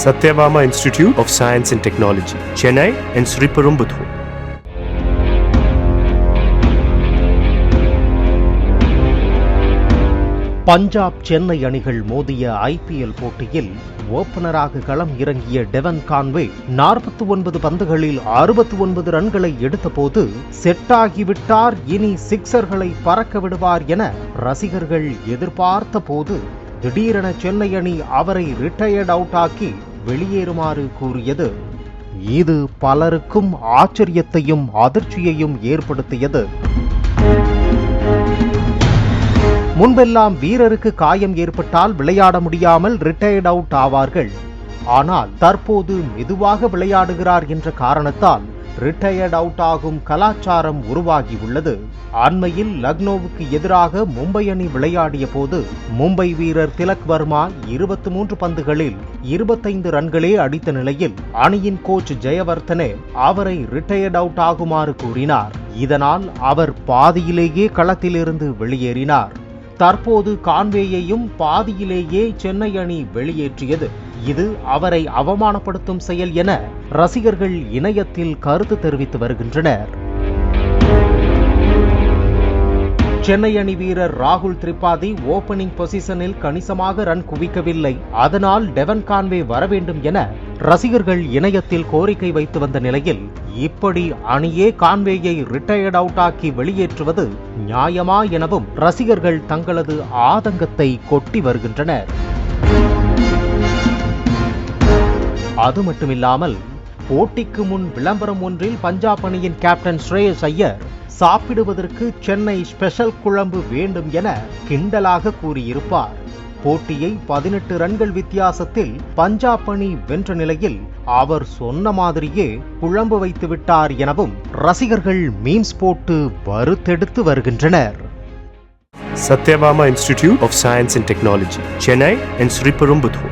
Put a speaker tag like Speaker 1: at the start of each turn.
Speaker 1: Satyabama Institute of Science and Technology, Chennai and Sriperumbudur.
Speaker 2: Punjab Chennai அணிகள் மோதிய IPL போட்டியில் ஓபனராக களம் இறங்கிய டெவன் கான்வே நாற்பத்தி ஒன்பது பந்துகளில் அறுபத்தி ஒன்பது ரன்களை எடுத்தபோது செட் ஆகிவிட்டார் இனி சிக்சர்களை பறக்க விடுவார் என ரசிகர்கள் எதிர்பார்த்த போது திடீரென சென்னை அணி அவரை ரிட்டையர்ட் அவுட் ஆக்கி வெளியேறுமாறு கூறியது. இது பலருக்கும் ஆச்சரியத்தையும் அதிர்ச்சியையும் ஏற்படுத்தியது. முன்பெல்லாம் வீரருக்கு காயம் ஏற்பட்டால் விளையாட முடியாமல் ரிட்டையர்ட் அவுட் ஆவார்கள். ஆனால் தற்போது மெதுவாக விளையாடுகிறார் என்ற காரணத்தால் ரிட்டையர்ட் அவுட் ஆகும் கலாச்சாரம் உருவாகியுள்ளது. அண்மையில் லக்னோவுக்கு எதிராக மும்பை அணி விளையாடிய போது மும்பை வீரர் திலக் வர்மா இருபத்தி மூன்று பந்துகளில் இருபத்தைந்து ரன்களே அடித்த நிலையில் அணியின் கோச் ஜெயவர்தனே அவரை ரிட்டையர்ட் அவுட் ஆகுமாறு கூறினார். இதனால் அவர் பாதியிலேயே களத்திலிருந்து வெளியேறினார். தற்போது கான்வேயையும் பாதியிலேயே சென்னை அணி வெளியேற்றியது. இது அவரை அவமானப்படுத்தும் செயல் என ரசிகர்கள் இணையத்தில் கருத்து தெரிவித்து வருகின்றனர். சென்னை அணி வீரர் ராகுல் திரிபாதி ஓபனிங் பொசிஷனில் கணிசமாக ரன் குவிக்கவில்லை. அதனால் டெவன் கான்வே வர வேண்டும் என ரசிகர்கள் இணையத்தில் கோரிக்கை வைத்து வந்த நிலையில் இப்படி அணியே கான்வேயை ரிட்டையர்ட் அவுட் ஆக்கி வெளியேற்றுவது நியாயமா எனவும் ரசிகர்கள் தங்களது ஆதங்கத்தை கொட்டி வருகின்றனர். அது மட்டுமில்லாமல் போட்டிக்கு முன் விளம்பரம் ஒன்றில் பஞ்சாப் அணியின் கேப்டன் ஸ்ரேயஸ் ஐயர் சாப்பிடுவதற்கு சென்னை ஸ்பெஷல் குழம்பு வேண்டும் என கிண்டலாக கூறியிருப்பார் போட்டியை பதினெட்டு ரன்கள் வித்தியாசத்தில் பஞ்சாப் அணி வென்ற நிலையில் அவர் சொன்ன மாதிரியே குழம்பு வைத்து விட்டார் எனவும் ரசிகர்கள் மீம்ஸ் போட்டு வறுத்தெடுத்து வருகின்றனர்
Speaker 1: Satyabama Institute of Science and Technology, Chennai and Sriperumbudur.